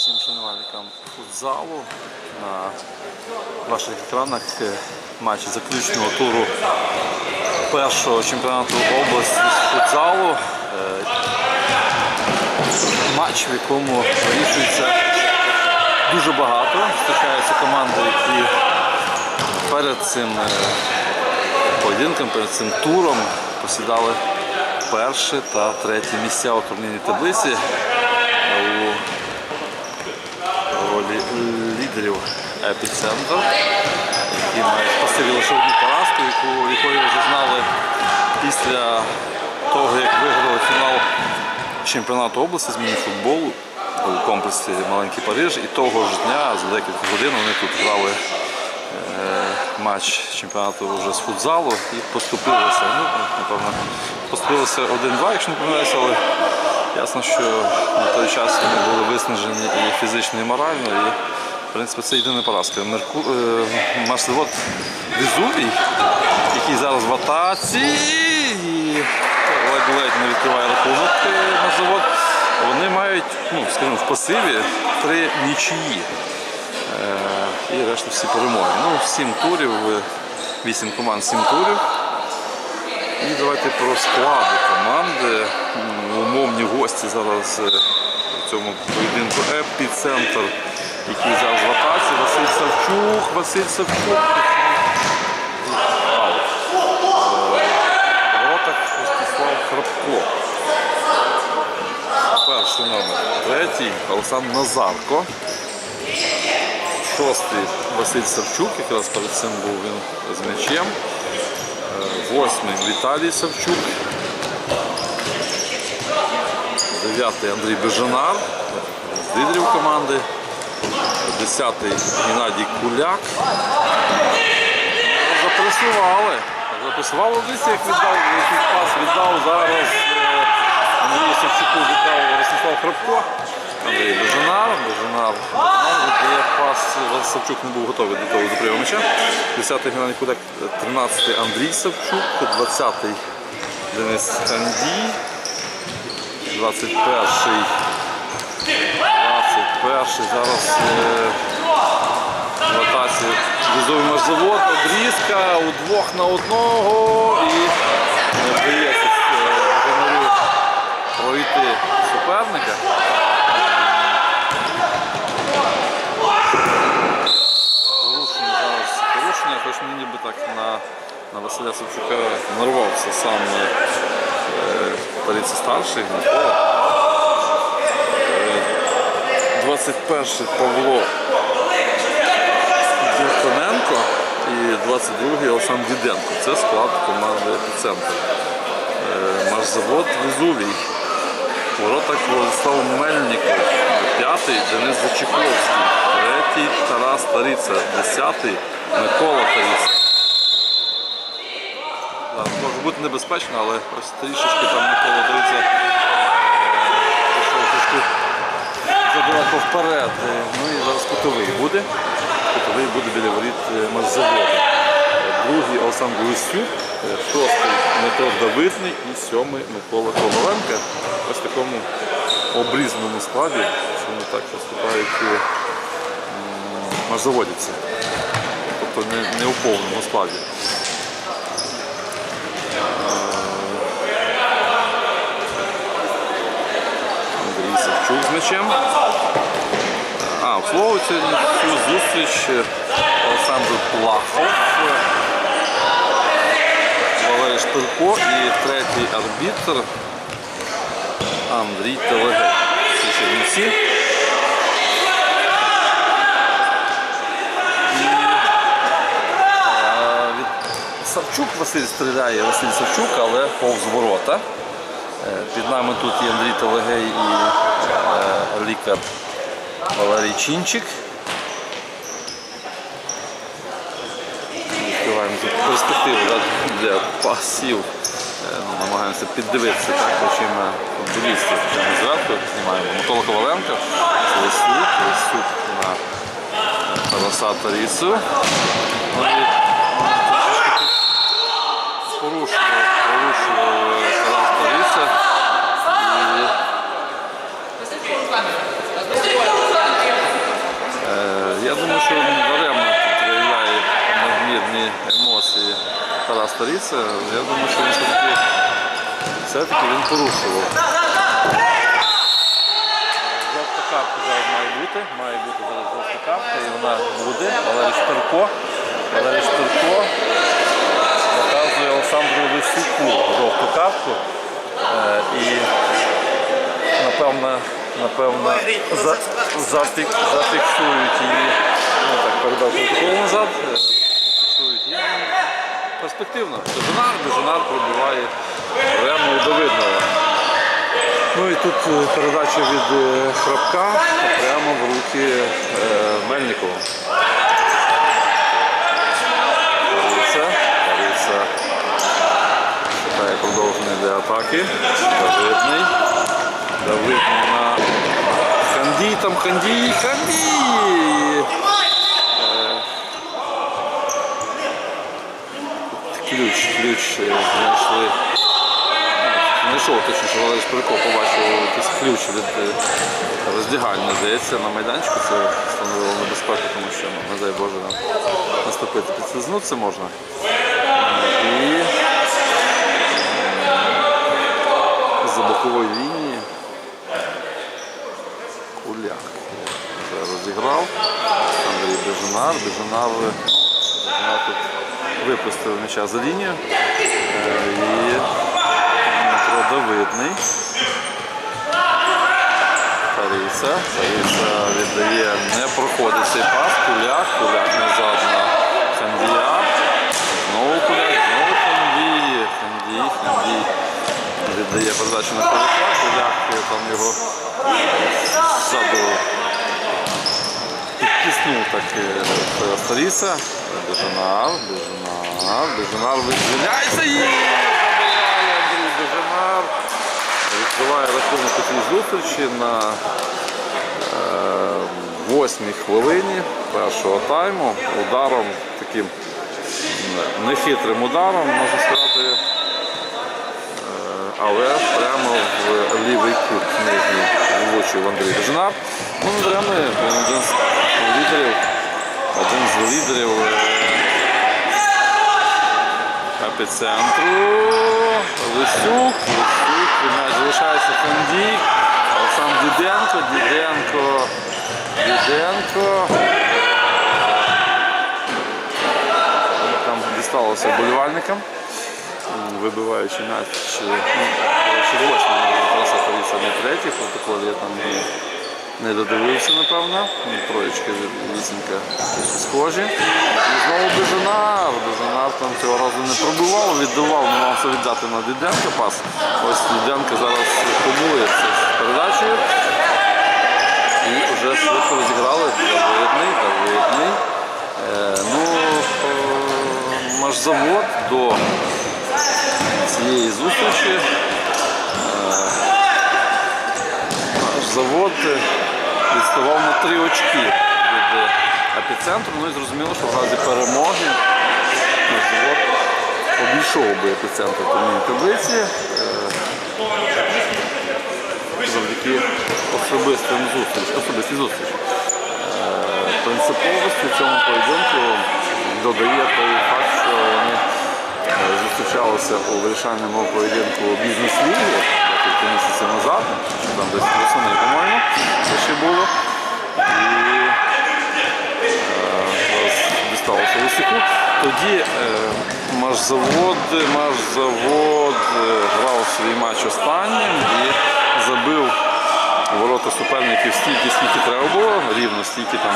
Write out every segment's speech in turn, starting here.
всім шанувальникам футзалу. На ваших екранах е, матч заключного туру першого чемпіонату області з футзалу. Е, Матч, в якому вирішується дуже багато. Зустрічаються команди, які перед цим е, поєдинком, перед цим туром посідали перше та третє місця у турнірній таблиці. Лідерів епіцентр, які мають в одну поразку, яку, якої вже знали після того, як виграли фінал чемпіонату області з міні-футболу у комплексі Маленький Париж. І того ж дня, за декілька годин, вони тут грали е, матч чемпіонату вже з футзалу і поступилися. Ну, напевно, поступилися 1-2, якщо не помиляюся, але ясно, що на той час вони були виснажені і фізично, і морально. І, в принципі, це єдина поразка. Мерку... е, Марсельвод Везувій, який зараз в атаці і ледь-ледь не відкриває рахунок е, Марсельвод, вони мають, ну, скажімо, в пасиві три нічиї. Е, І решта всі перемоги. Ну, 7 турів, 8 команд, 7 турів. І давайте про склади команди. Умовні гості зараз е, в цьому поєдинку епіцентр, який зараз в атаці. Василь Савчук, Василь Савчук. Е, воротах Ростислав. Перший номер. Третій Олександр Назарко. Шостий Василь Савчук, якраз перед цим був він з м'ячем. Восьмий Віталій Савчук. Дев'ятий Андрій Бежанар лідерів команди. Десятий Геннадій Куляк. Запресували. Запресували дивіться, як віддав, який пас віддав зараз е, Андрію Савчуку віддав Ростислав Храпко. Андрій Бежанар, Бежанар віддає пас. Савчук не був готовий до того до прийому м'яча. 10-й Геннадій Куляк, 13-й Андрій Савчук, 20-й Денис Андій, 21-й 21-й зараз е, в атаці візовий марзавод, обрізка удвох на одного і вдається е, пройти суперника. Порушення зараз порушення, хоч мені ніби так на, на Василя Савчука нарвався сам е, Таріці старший Микола. Е, 21 Павло Дяконенко і 22-й Олександр Діденко. Це склад команди Епіцентр. Е, Машзавод Везувій. У воротах Владислав Мельников, п'ятий Денис Зачеховський, третій Тарас Таріця, десятий Микола Таріця. Так, може бути небезпечно, але ось трішечки там Микола е, пішов вперед. Ну і зараз кутовий буде. Кутовий буде біля воріт е, Другий Олександр Лисюк, е, шостий Дмитро Давидний і сьомий Микола Коваленко. Ось в такому обрізному складі, чому так виступають е. Тобто не, не у повному складі. Е, Андрій Савчук. А, сьогодні цю зустріч е, Олександр Плахов, е, Валерій Штирко і третій арбітр Андрій Телегей. Е, Савчук Василь стріляє, Василь Савчук, але повз ворота. Під нами тут є Андрій Телегей і лікар Валерій. Відкриваємо тут перспективу для пасів. Е, Намагаємося піддивитися так, очима футболістів. Зверху знімаємо Микола Коваленко, Лисюк, Лисюк на Тараса Тарісу. Ну, і, трішечки тут Порушував, е, Тарас Таріса. і Тарас Таріця, я думаю, що він все-таки все-таки він порушував. Жовта капка зараз має бути, має бути зараз жовта капка, і вона буде, Валерій Шпирко. Валерій Шпирко показує Олександру Лисюку жовту капку. Е, і напевно, напевно зафіксують її. Ну, так, передав протокол назад. Фіксують. Перспективно. Бежанар, Бежанар пробиває прямо і видного. Ну і тут е, передача від е, Храпка прямо в руки е, Мельникова. Париця, Париця шукає продовження для атаки. Давидний. Давидний на Хандій, там Хандій, Хандій! Ключ, ключ е, знайшли. Знайшов точніше, Валерій Шпирко побачив якийсь ключ від е, роздягальні, здається, на майданчику це становило небезпеку, тому що, ну, не дай Боже, наступити. Підслизнутися можна. Е, І м, з бокової лінії Куляк розіграв. Андрій ну, Бежанар тут випустив м'яча за лінію. Е, І Дмитро Давидний. Тариса. Тариса віддає, не проходить цей пас. Куляк, Куляк назад на Хандія. Знову Куляк, знову Хандій. Хандій, Хандій. Віддає передачу на Куляка. Куляк там його ззаду підтиснув так е, Старіса. Бежанар, Бежанар, Бежанар відзвіляється і забиває Андрій Бежанар. Відкриває рахунок у цій зустрічі на е, восьмій хвилині першого тайму ударом таким нехитрим ударом, можна сказати, е, але прямо в лівий кут нижній влучив Андрій Бежанар. Ну, не лідерів, один з лідерів е, епіцентру. Лисюк, Лисюк, м'яч залишається Фандій. Олександр Діденко, Діденко, Діденко. Ну, Там дісталося болівальникам, вибиваючи м'яч. Ну, ще восьмий, якраз Афаріса не третій, протокол я там не додивився, напевно. Ну, Троєчка вісімка схожі. І знову Бежанар. Бежанар там цього разу не пробивав, віддавав, намагався віддати на Діденка пас. Ось Діденко зараз комує це з передачею. І вже швидко розіграли. Давидний, Давидний. Е, ну, е, Машзавод до цієї зустрічі. Наш завод е, відставав на три очки від е, епіцентру. Ну і зрозуміло, що в разі перемоги завод обійшов би епіцентр турнірній таблиці. е, Завдяки особистим зустрічам, особистій зустрічі. Е, Принциповості в цьому поєдинку додає той факт, що вони зустрічалися у вирішальному поєдинку бізнес-ліги декілька місяців назад, там десь восени, по-моєму, це ще було. І е, дісталося Лисюку. Тоді е, Машзавод, Машзавод е, грав свій матч останнім і забив ворота суперників стільки, скільки треба було, рівно стільки там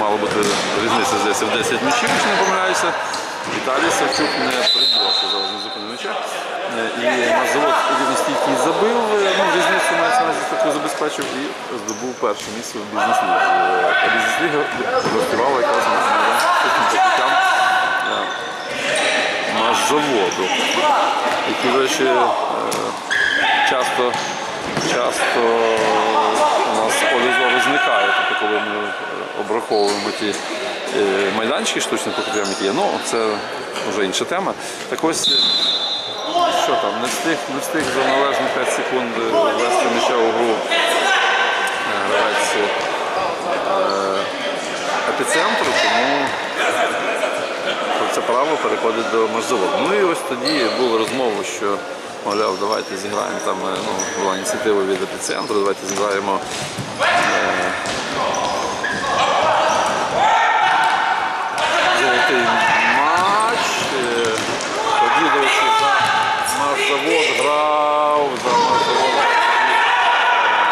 мало бути різниця здається в 10 м'ячів, якщо не помиляюся. Віталій Савчук не прибувався зараз на зупину м'яча. Е, І наш завод рівно стільки забив, е, ну, різницю мається на таку забезпечив і здобув перше місце в бізнес-лізі. Е, А бізнес-ліга розкривала якраз на покриттям наш заводу, які, до речі, часто, часто у нас в полі зникає, тобто коли ми обраховуємо ті майданчики штучних покриттям, є. Ну, це вже інша тема. Так ось, е, що там, не встиг, не встиг за належні 5 секунд е, ввести м'яча у гру е, гравець е, епіцентру, тому це право переходить до Можзаводу. Ну і ось тоді була розмова, що мовляв, давайте зіграємо там, е, ну, була ініціатива від епіцентру, давайте зіграємо е, золотий матч. Тоді, до речі, за Машзавод грав, за е,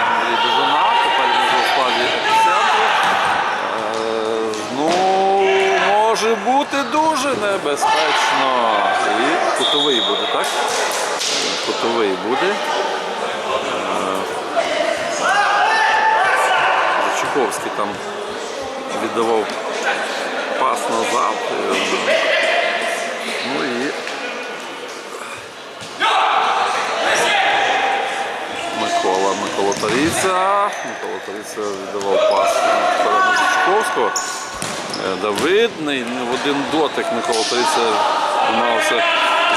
Андрій Бежана, тепер він вже у складі епіцентру. Е, Ну, може бути дуже небезпечно. І кутовий буде, так? Кутовий буде. Е, Чуковський там віддавав пас назад. Е, Ну і Микола, Микола Таріця. Микола Таріця віддавав пас на Зачковського. Е, Давидний, ну, в один дотик Микола Таріця намагався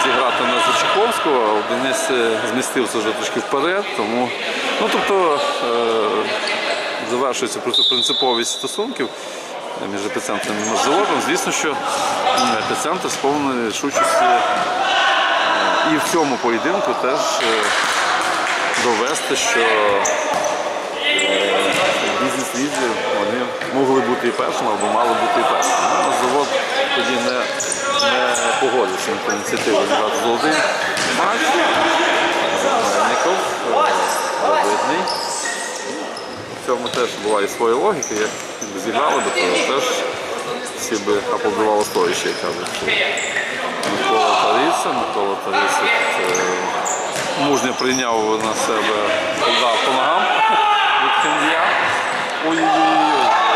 зіграти на Зачковського, а Денис змістився вже трошки вперед. Тому, ну, тобто, е, завершується принциповість стосунків між епіцентром і Можзаводом. Звісно, що епіцентр повною рішучості е, і в цьому поєдинку теж е, довести, що е, бізнес-лізі вони могли бути і першими або мали бути і першими. Ну, завод тоді не, не погодився на ініціативу грати золотий матч. Мельников, е, видний. В цьому теж була і своя логіка, як би зіграли би, то теж всі би аплодували стоячи, як кажуть. Микола Тариса, Микола Тариса тут, е, мужньо прийняв на себе удар по ногам від Хендія. Ой-ой-ой. е,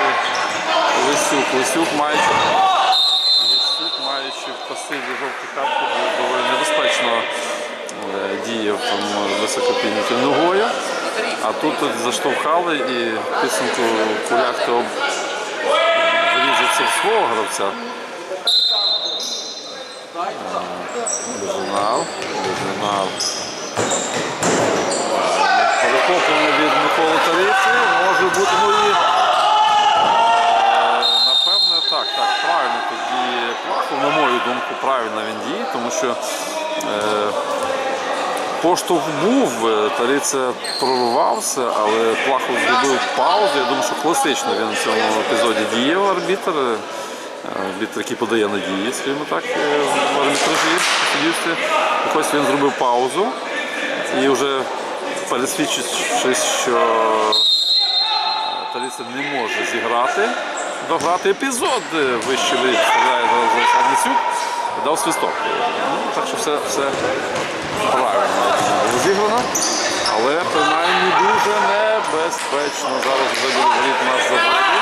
е, Лисюк, Лисюк маючи, Лисюк маючи в пасиві жовту картку, доволі небезпечно діяв високопіднятою ногою. А тут заштовхали і підсумку куляк то врізався в свого гравця. Безунав, безунав. Перехоплення від Миколи Тавіці може бути, ну е, напевне так, так, правильно тоді Плахов, на мою думку, правильно він діє, тому що е, поштовх був, е, Тариця прорвався, але Плахов зробив паузу. Я думаю, що класично він в цьому епізоді діяв арбітр. е, Арбітр, який подає надії, скажімо так, е, в арбітражі. Так ось він зробив паузу і вже пересвідчившись, що Таліця не може зіграти, дограти епізод вище воріт вставляє Савницюк, дав свисток. Ну, так що все, все правильно було але принаймні дуже небезпечно. Зараз вже буде воріт наш заводі.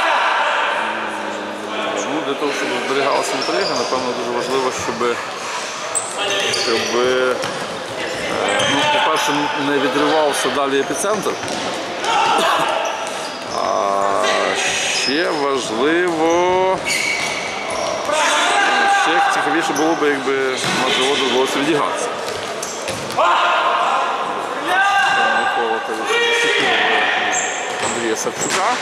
Ну, для того, щоб зберігалася інтрига, напевно, дуже важливо, щоб, щоб е, ну, по-перше, не відривався далі епіцентр. А ще важливо. Ще цікавіше було б, якби на заводу вдалося відігратися. Микола Тавіч зачепив Андрія Савчука.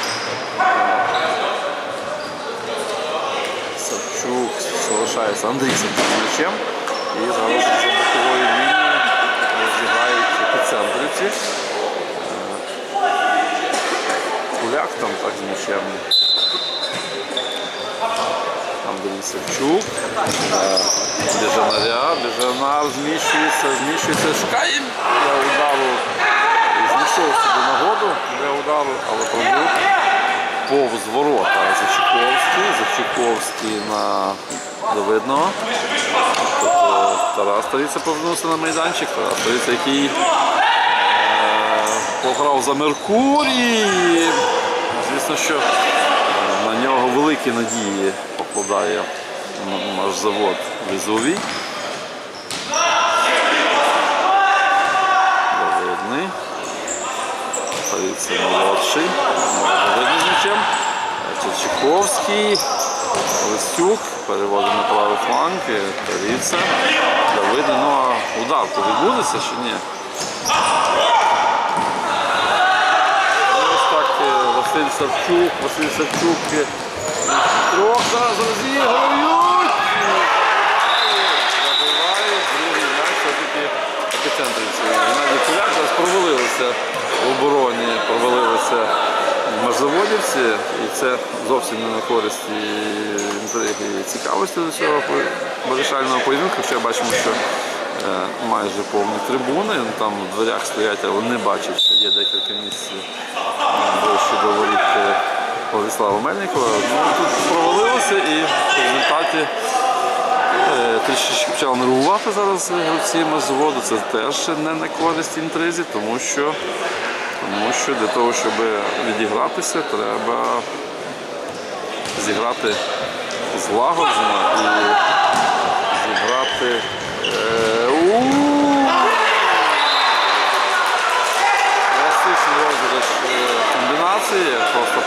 Савчук залишається Андрій Савчук м'ячем. І зараз за бокової лінії розіграють епіцентрівці. Куляк там так з м'ячем. Андрій Савчук. Е, Біжанаря. Біжанар зміщується, зміщується, шукає для удару. Знайшов собі нагоду для удару, але пробув повз ворота Зачуковський. Зачуковський на Давидного. Тобто Тарас Таріця повернувся на майданчик. Тарас Таріця, який е, пограв за Меркурій. Звісно, що на нього великі надії покладає м- наш завод Візовій. Давидний. Таріця молодший. Давидний з м'ячем. Чечаковський. Лисюк переводить на правий фланг. Таріця. Давидний. Ну а удар то відбудеться чи ні? Ось так е, Василь Савчук, Василь Савчук е, трьох зараз розіграють. І Забивають, другий м'яч все-таки епіцентрівці. Геннадій Куляк зараз провалилися в обороні, провалилися межзаводівці, і це зовсім не на користь інтриги і цікавості до цього вирішального поєдинку. Хоча бачимо, що е, майже повні трибуни, там в дверях стоять, але не бачать, що є декілька місць ближче до воріт Владислава Мельникова. Ну, тут провалилося і в результаті Е, Трішечки почали нервувати зараз гравці заводу. Це теж не на користь інтризі, тому що, тому що для того, щоб відігратися, треба зіграти злагоджено і зіграти. Е, у- Класичний розіграш е, комбінації, просто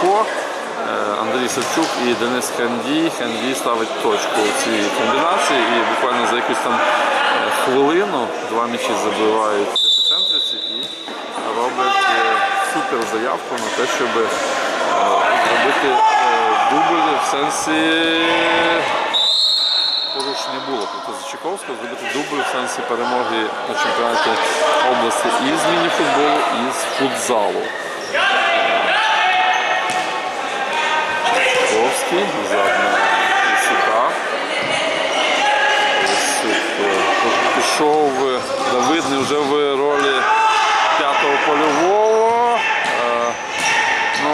прекрасно. Е, Андрій Савчук і Денис Ханді. Ханді ставить точку у цій комбінації і буквально за якусь там е, хвилину два м'ячі забивають епіцентрівці і роблять е, супер заявку на те, щоб зробити дубль в сенсі порушення було проти Зачаковського, зробити дубль в сенсі перемоги на чемпіонаті області і з міні-футболу, і з футзалу. Ісука. Е, пішов е, Давидний вже в ролі п'ятого польового. Е, Ну,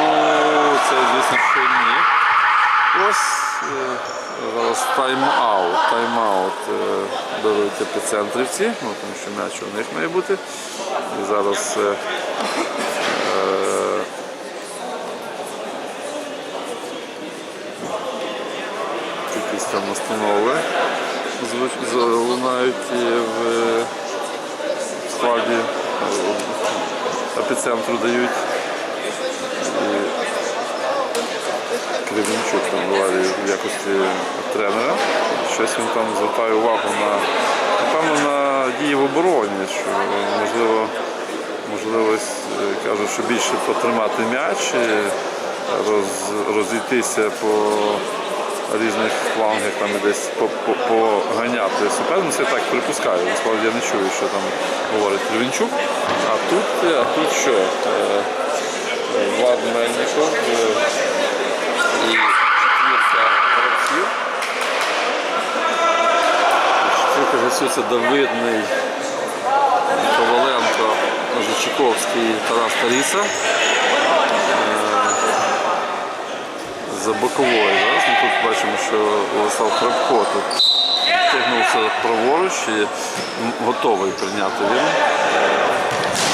це, звісно, що ні. Ось зараз тайм-аут. Тайм-аут беруть епіцентрівці, ну, тому що м'яч у них має бути. І зараз е, е, якісь там настанови лунають в складі е, епіцентру дають. Кривінчук там буває в якості тренера. Щось він там звертає увагу на, напевно, на дії в обороні, що можливо, можливо е, кажуть, що більше потримати м'яч, роз, розійтися по різних флангах, там десь по- по- поганяти суперницю. Я так припускаю. Насправді я не чую, що там говорить Кривінчук. А тут, а тут що? Е, е, Влад Мельников. е, і четвірка гравців. Четвірка гравців це Давидний, Коваленко, Зачаковський, Тарас Таріса. Е, За боковою зараз. Ми тут бачимо, що Владислав Крапко тут тягнувся праворуч і готовий прийняти він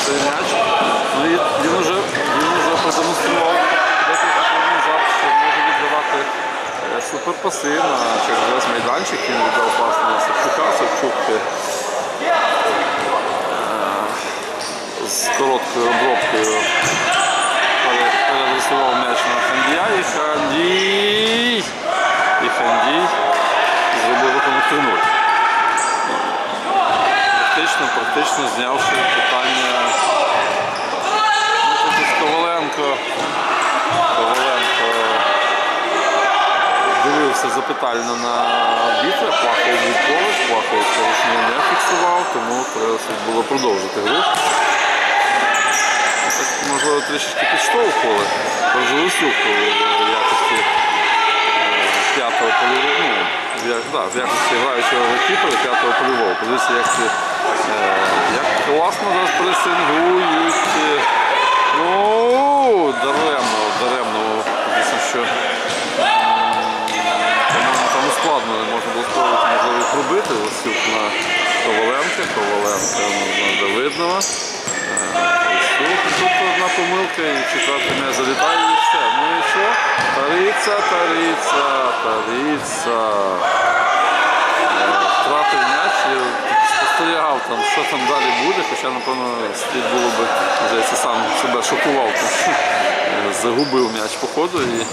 цей м'яч. Він вже, він вже продемонстрував декілька назад, що може віддавати е, суперпаси на через весь майданчик. Він віддав пас на Савчука, Савчук е, з короткою обробкою переадресував м'яч на Хандія і Хандій. І Хандій зробив рахунок 3-0. Практично, практично знявши питання тут Коваленко. Коваленко дивився запитально на арбітра, плакав був поруч, плакав порушення не фіксував, тому треба було продовжити гру. Можливо, трішечки підштовхували. Борзовисюк в якості е, п'ятого польового, ну, в, якості граючого голкіпера п'ятого польового. Подивіться, як, е, як класно зараз пресингують. е, Ну, даремно, даремно. Звісно, що м, там складно не можна було спробувати можливо пробити. Васюк на Коваленка, Коваленка на Давиднова. Тут одна помилка і четвертий не залітає і все. Ну і що? Тариця, тариця, тариця. Е, Втратив м'яч і спостерігав там, що там далі буде, хоча, напевно, слід було би, здається, сам себе шокував. е, Загубив м'яч по ходу і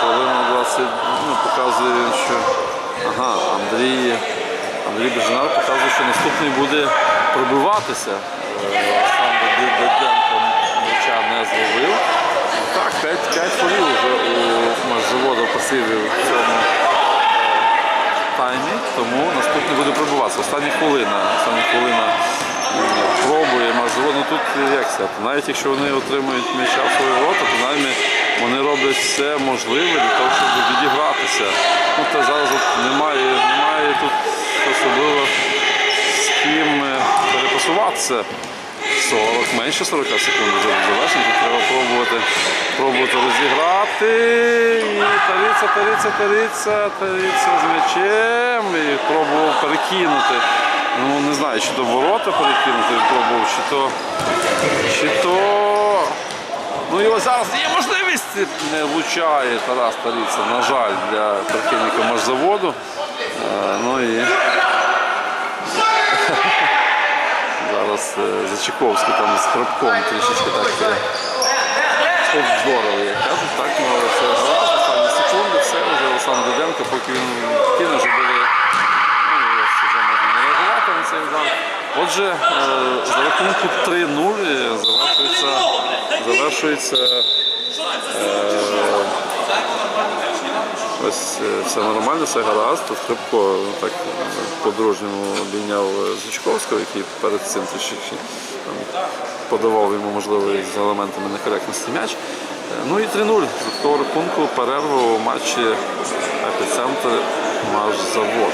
хвилина 20 ну, показує, що ага, Андрій, Андрій Бежанар показує, що наступний буде пробиватися. Е, Олександр м'яча не зловив. Так, 5, 5 фолів вже у Машзавода пасиві в цьому е, таймі, тому наступний буде пробуватися. Остання хвилина. Остання хвилина пробує Машзавод. Ну тут як сказати, навіть якщо вони отримують м'яча в свої рота, принаймні вони роблять все можливе для того, щоб відігратися. Ну, та зараз от немає, немає тут особливо з ким е, перепасуватися. 40, менше 40 секунд до завершення. Треба пробувати, пробувати розіграти. І тариця, тариця, тариця, тариця з м'ячем. І пробував перекинути. Ну не знаю, чи до ворота перекинути пробував, чи то. Чи то. Ну і ось зараз є можливість не влучає Тарас Тариця, на жаль, для прихильника Машзаводу. Е, Ну і Зараз е, Зачаковський там з хребком трішечки так обздорово, як так, ну це гаразд, останні секунди, все, вже Олександр Диденко, поки він кине, вже буде, ну вже можна не реагувати на цей удар. Отже, е, за рахунку 3-0 завершується, завершується Ось е, все нормально, все гаразд. Тут Хребко ну, так по-дружньому обійняв е, Зучковського, який перед цим трішки подавав йому, можливо, з елементами некоректності м'яч. Е, Ну і 3-0 з такого рахунку перерву у матчі епіцентр Машзавод.